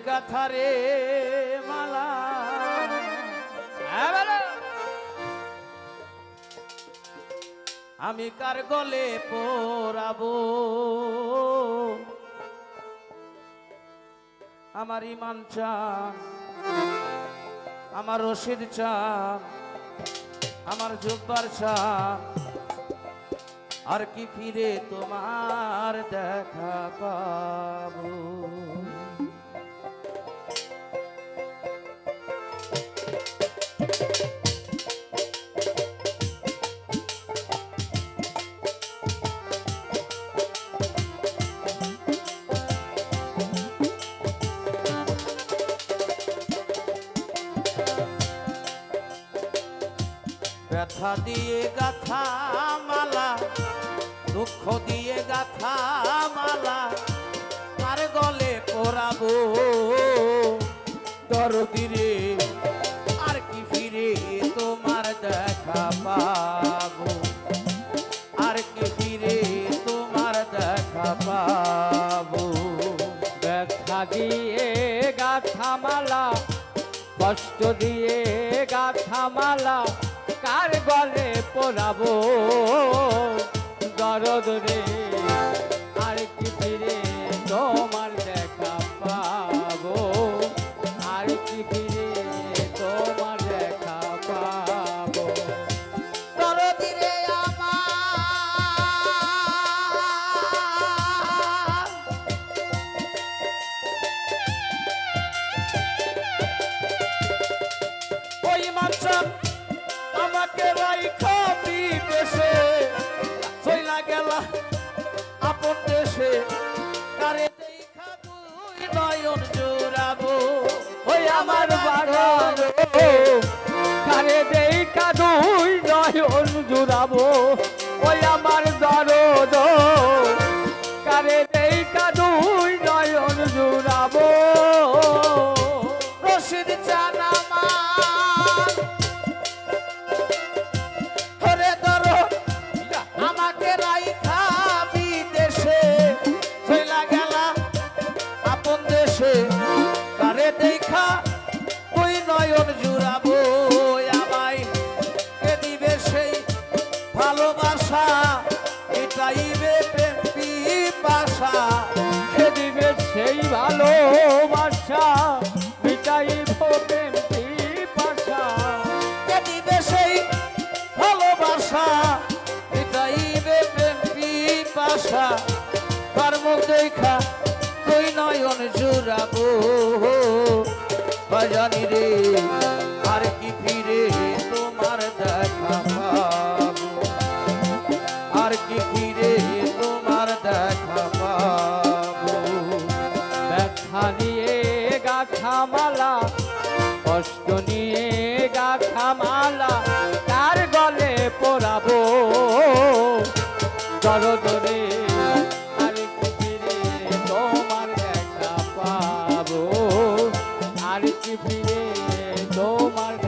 গাথারে মালা। হ্যাঁ। আমি কার গলে পরাবো আমার ইমান চান আমার রশিদ চান আমার জব্বার চান আর কি ফিরে তোমার দেখা পাবো? ব্যথা দিয়ে গাথা মালা, দুঃখ দিয়ে গাথা মালা আর গলে পরাবো দরদিরে আর কি ফিরে তোমার দেখা পাবো? আর কি ফিরে তোমার দেখা পাবো? ব্যথা দিয়ে গাথামালা কষ্ট দিয়ে গাথামালা কার গলে পড়াব? দরদ রে আর কি ফিরে তোমার নয়ন জোড়াবো। ওই আমার দেখা তুই নয়ন জুড়াবো আমায়। কে দিবে সেই ভালোবাসা? এটাইবে প্রেম পিপাসা দিবে সেই ভালোবাসা? সেই ভালোবাসা? তার মুখ দেখা তুই নয়ন জুড়াবো। বাজানি রে, আর কি ফিরে তোমার দেখা পাবো? আর কি ফিরে তোমার দেখা পাবো? ব্যথা নিয়ে গাথামালা কষ্ট নিয়ে গাথামালা তার ফিরে তোমার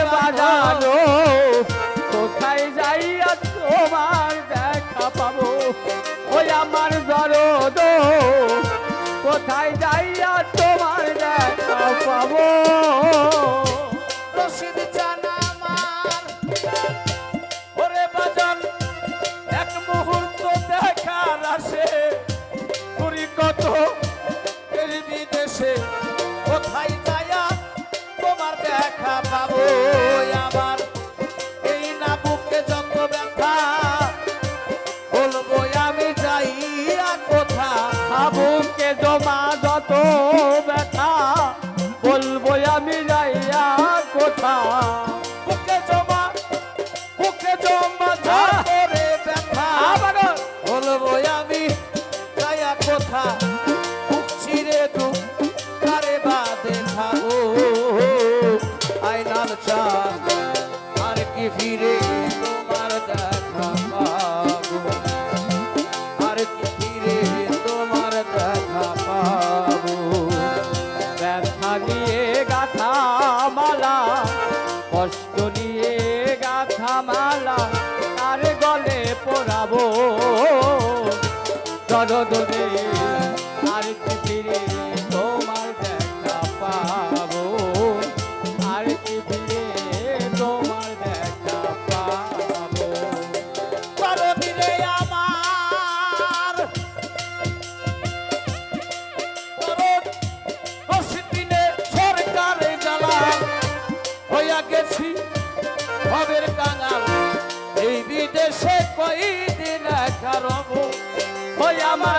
আমার কোথায় যাইয়া তোমার দেখা পাবো? ওই আমার দরদ, কোথায় যাইয়া তোমার দেখা পাবো? চান দিয়ে গাথা মালা তার গলে পড়াবো। দরদ আর ফিরে ভবের কাঙাল। এই বিদেশে কই দিন কারব ওই আমার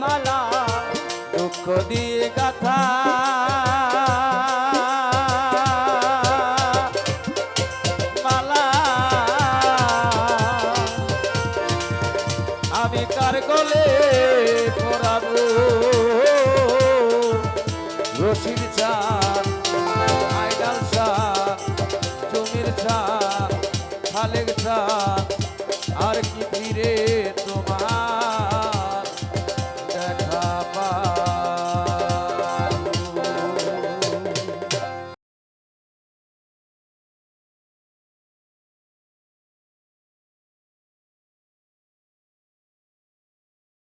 মালা দুঃখ দিয়ে গাথা।